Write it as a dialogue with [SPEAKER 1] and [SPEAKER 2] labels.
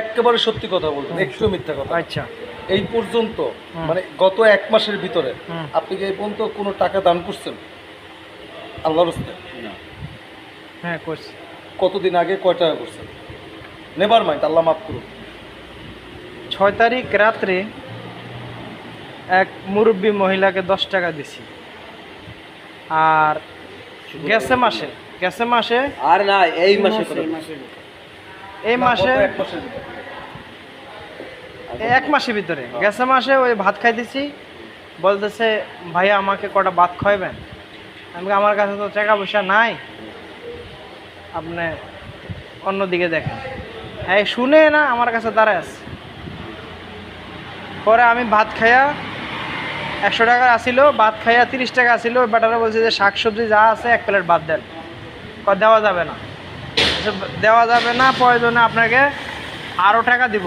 [SPEAKER 1] একেবারে সত্যি কথা বলবেন একটু মিথ্যা কথা।
[SPEAKER 2] আচ্ছা।
[SPEAKER 1] এই পর্যন্ত মানে গত এক মাসের ভিতরে আপনি কি এই পর্যন্ত কোনো টাকা দান করছেন? আল্লাহর হস্তে?
[SPEAKER 2] হ্যাঁ করছি।
[SPEAKER 1] কতদিন আগে কয় টাকা করছেন? নেবার মাইন্ড আল্লাহ মাফ করুন
[SPEAKER 2] ছয় তারিখ রাত্রে এক মুরব্বী মহিলাকে দশ টাকা দিছি। আর গেছে মাসে গেছে মাসে
[SPEAKER 3] আর না এই মাসে
[SPEAKER 2] এই মাসে
[SPEAKER 1] এক মাসের ভিতরে।
[SPEAKER 2] এই এক মাসের ভিতরে। গেছে মাসে ওই ভাত খাইতেছি। বলতেছে ভাইয়া আমাকে কটা ভাত খাওয়াবেন আমি আমার কাছে তো টাকা পয়সা নাই। আপনি অন্যদিকে দেখেন। হ্যাঁ শুনে না আমার কাছে দাঁড়ায় আছে। পরে আমি ভাত খাইয়া একশো টাকা আসিল ভাত খাইয়া তিরিশ টাকা আসিল। ওই বেটারা বলছে যে শাক সবজি যা আছে এক প্লেট ভাত দেন। দেওয়া যাবে না। দেওয়া যাবে না প্রয়োজনে আপনাকে আরও টাকা দিব।